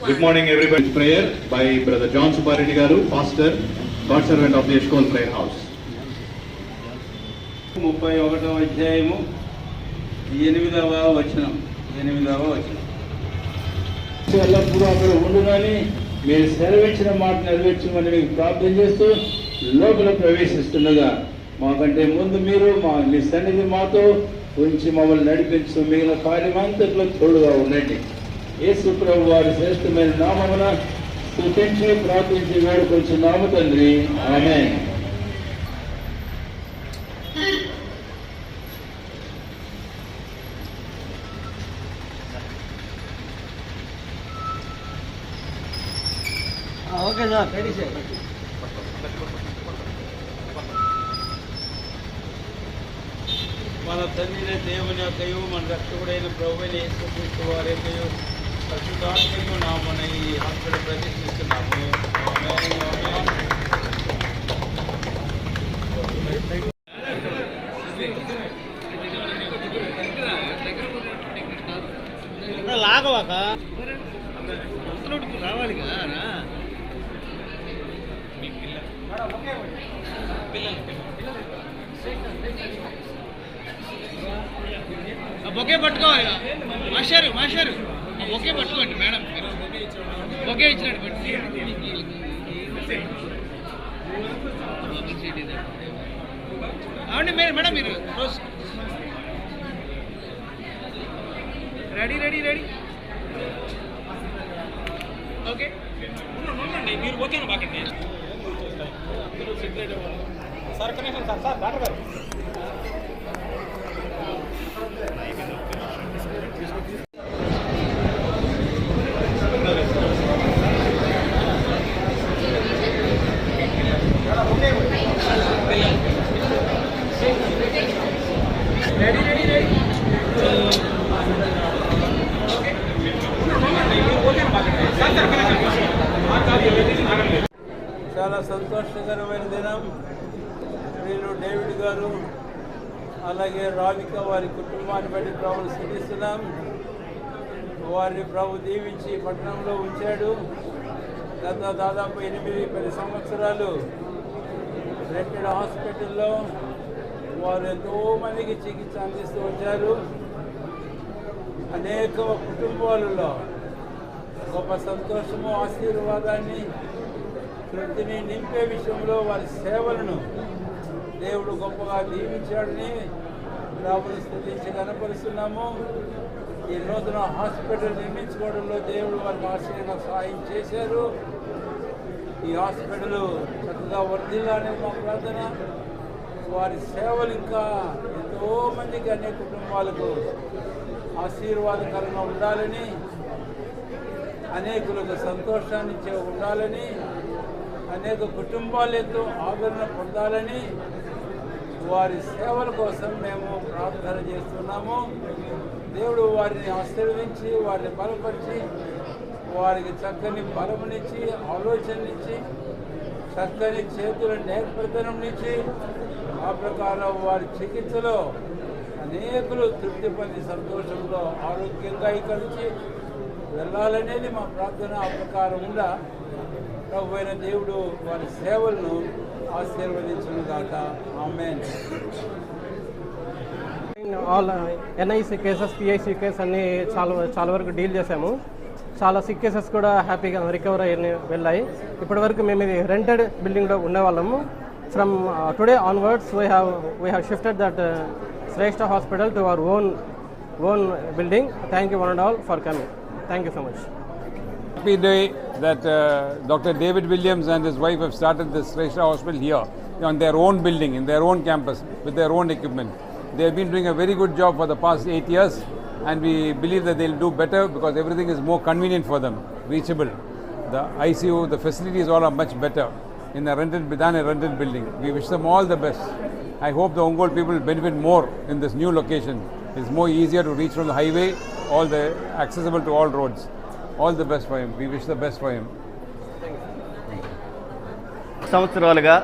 Good morning, everybody. Prayer by Brother John Subareddy Garu, pastor, God servant of the Eshkol Prayer House. ముప్పై ఒకటవ అధ్యాయము ఎనిమిదవ వచనం ఎనిమిదవ వచనం ఎల్లప్పుడూ అక్కడ ఉండునని మీరు సెలవిచ్చిన మాట నెరవేర్చమని మీకు ప్రార్థన చేస్తూ లోపల ప్రవేశిస్తుండగా మాకంటే ముందు మీరు మా మీ సన్నిధి మాతో ఉంచి మమ్మల్ని నడిపించు మిగిలిన కార్యమంతట్లో తోడుగా ఉండండి యేసు ప్రభు వారి శ్రేష్టమైన నామమున స్తుతించి ప్రార్థించి వేడుకొచ్చి నామ తండ్రి. ఆమె ఓకే సార్. రెడీ సార్ మన తండ్రి దేవుని యొక్కయు మన రక్షకుడైన ప్రభు అయిన యేసుక్రీస్తు వారి నామన ఈ హాస్పిటల్ ప్రతిష్ఠిస్తున్నాము లాగవాక రావాలి కదా బొకే పట్టుకోవాలి మాస్టారు మాస్టారు. ఒకే పట్టుకోండి మేడం. మీరు బొకే ఇచ్చినట్టు పట్టి. అవునండి మీరు మేడం మీరు. రోజు. Ready ready ready. ఓకే. ఉండండి మీరు ఓకేనా బాకండి సార్ కనీసం sir sir doctor garu ready ready ready చాలా సంతోషకరమైన దినం. వీళ్ళు డేవిడ్ గారు అలాగే రాధిక వారి కుటుంబాన్ని బట్టి ప్రభుని స్థుతిస్తున్నాం. వారిని ప్రభు దీవించి పట్టణంలో ఉంచాడు. గత దాదాపు ఎనిమిది పది సంవత్సరాలు రెంటెడ్ హాస్పిటల్లో వారు ఎంతో మందికి చికిత్స అందిస్తూ వచ్చారు. అనేక కుటుంబాలలో గొప్ప సంతోషము ఆశీర్వాదాన్ని తృప్తిని నింపే విషయంలో వారి సేవలను దేవుడు గొప్పగా దీవించాడని రాబోయే స్థుతించి కనపరుస్తున్నాము. ఈ నూతన హాస్పిటల్ నిర్మించుకోవడంలో దేవుడు వారికి ఆశ్చర్యంగా సహాయం చేశారు. ఈ హాస్పిటల్ చక్కగా వర్ధిల్లానే మా ప్రార్థన. వారి సేవలు ఇంకా ఎంతో మందికి అనే కుటుంబాలకు ఆశీర్వాదకరంగా ఉండాలని అనేకులకు సంతోషాన్ని ఇచ్చే ఉండాలని అనేక కుటుంబాలతో ఆదరణ పొందాలని వారి సేవల కోసం మేము ప్రార్థన చేస్తున్నాము. దేవుడు వారిని ఆశీర్వదించి వారిని బలపరిచి వారికి చక్కని బలమునిచ్చి ఆలోచననిచ్చి చక్కని చేతుల నేర్పరితనంనిచ్చి ఆ ప్రకారం వారి చికిత్సలో అనేకులు తృప్తి పొంది సంతోషంలో ఆరోగ్యంగా ఇక్కడి నుంచి వెళ్ళాలనేది మా ప్రార్థన ఆ ప్రకారం ప్రభు అయిన దేవుడు వారి సేవలను ఆశీర్వదించును గాక amen all NIC cases PIC cases అన్ని చాలా చాలా వరకు డీల్ చేశాము. చాలా సిక్ కేసెస్ కూడా హ్యాపీగా రికవర్ అయ్యి వెళ్ళాయి. ఇప్పటివరకు మేము ఇది రెంటెడ్ బిల్డింగ్లో ఉండేవాళ్ళము. From today onwards we have we have shifted that Shreshta hospital to our own own building thank you one and all for coming Thank you so much. Happy day that uh, Dr. David Williams and his wife have started this special Hospital here on their own building, in their own campus, with their own equipment. They have been doing a very good job for the past eight years, and we believe that they'll do better because everything is more convenient for them, reachable. The ICU, the facilities all are much better in a rented, than a rented building. We wish them all the best. I hope the Ongol people benefit more in this new location. It's more easier to reach from the highway all the accessible to all roads. All the best for him. We wish the best for him. సంవత్సరాలుగా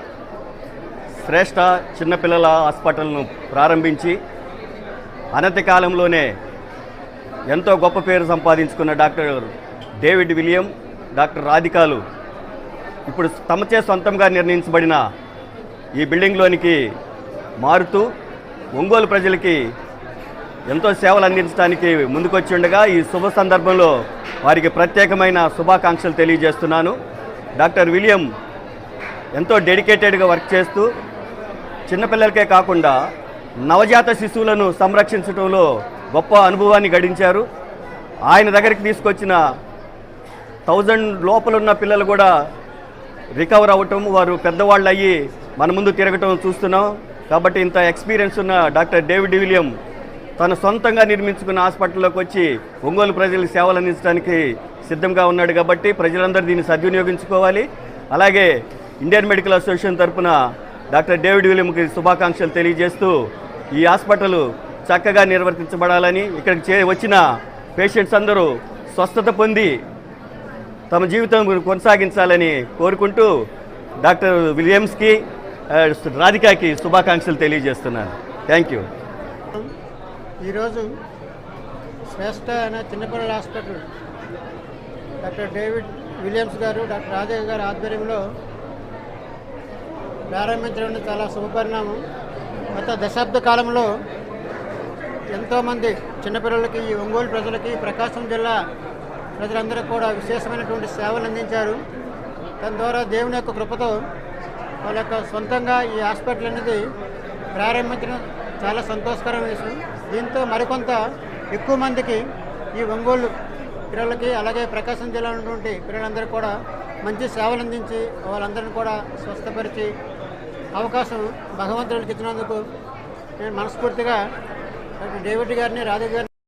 శ్రేష్ఠ చిన్నపిల్లల హాస్పిటల్ను ప్రారంభించి అనతి కాలంలోనే ఎంతో గొప్ప పేరు సంపాదించుకున్న doctor David William doctor రాధికాలు ఇప్పుడు తమచే సొంతంగా నిర్ణయించబడిన ఈ బిల్డింగ్లోనికి మారుతూ ఒంగోలు ప్రజలకి ఎంతో సేవలు అందించడానికి ముందుకొచ్చి ఉండగా ఈ శుభ సందర్భంలో వారికి ప్రత్యేకమైన శుభాకాంక్షలు తెలియజేస్తున్నాను. డాక్టర్ విలియం ఎంతో డెడికేటెడ్గా వర్క్ చేస్తూ చిన్నపిల్లలకే కాకుండా నవజాత శిశువులను సంరక్షించడంలో గొప్ప అనుభవాన్ని గడించారు. ఆయన దగ్గరికి తీసుకొచ్చిన థౌజండ్ లోపలున్న పిల్లలు కూడా రికవర్ అవ్వటం వారు పెద్దవాళ్ళు అయ్యి మన ముందు తిరగటం చూస్తున్నాం. కాబట్టి ఇంత ఎక్స్పీరియన్స్ ఉన్న డాక్టర్ డేవిడ్ విలియం తన సొంతంగా నిర్మించుకున్న హాస్పిటల్లోకి వచ్చి ఒంగోలు ప్రజలకు సేవలు అందించడానికి సిద్ధంగా ఉన్నాడు కాబట్టి ప్రజలందరూ దీన్ని సద్వినియోగించుకోవాలి. అలాగే ఇండియన్ మెడికల్ అసోసియేషన్ తరపున డాక్టర్ డేవిడ్ విలియంకి శుభాకాంక్షలు తెలియజేస్తూ ఈ హాస్పిటల్ చక్కగా నిర్వర్తించబడాలని ఇక్కడికి చే వచ్చిన పేషెంట్స్ అందరూ స్వస్థత పొంది తమ జీవితం కొనసాగించాలని కోరుకుంటూ డాక్టర్ విలియమ్స్కి రాధికాకి శుభాకాంక్షలు తెలియజేస్తున్నాను. Thank you. ఈరోజు శ్రేష్ఠ అనే చిన్నపిల్లల hospital doctor David Williams garu doctor Rajaiah గారి ఆధ్వర్యంలో ప్రారంభించడం చాలా శుభపరిణామం. గత దశాబ్ద కాలంలో ఎంతోమంది చిన్నపిల్లలకి ఈ ఒంగోలు ప్రజలకి ప్రకాశం జిల్లా ప్రజలందరూ కూడా విశేషమైనటువంటి సేవలు అందించారు. దాని ద్వారా దేవుని యొక్క కృపతో వాళ్ళ యొక్క సొంతంగా ఈ హాస్పిటల్ అనేది ప్రారంభించడం చాలా సంతోషకరమైన విషయం. దీంతో మరికొంత ఎక్కువ మందికి ఈ ఒంగోలు పిల్లలకి అలాగే ప్రకాశం జిల్లా ఉన్నటువంటి పిల్లలందరికీ కూడా మంచి సేవలు అందించి వాళ్ళందరిని కూడా స్వస్థపరిచి అవకాశం భగవంతుడికి ఇచ్చినందుకు నేను మనస్ఫూర్తిగా డేవిడ్ గారిని రాధా గారిని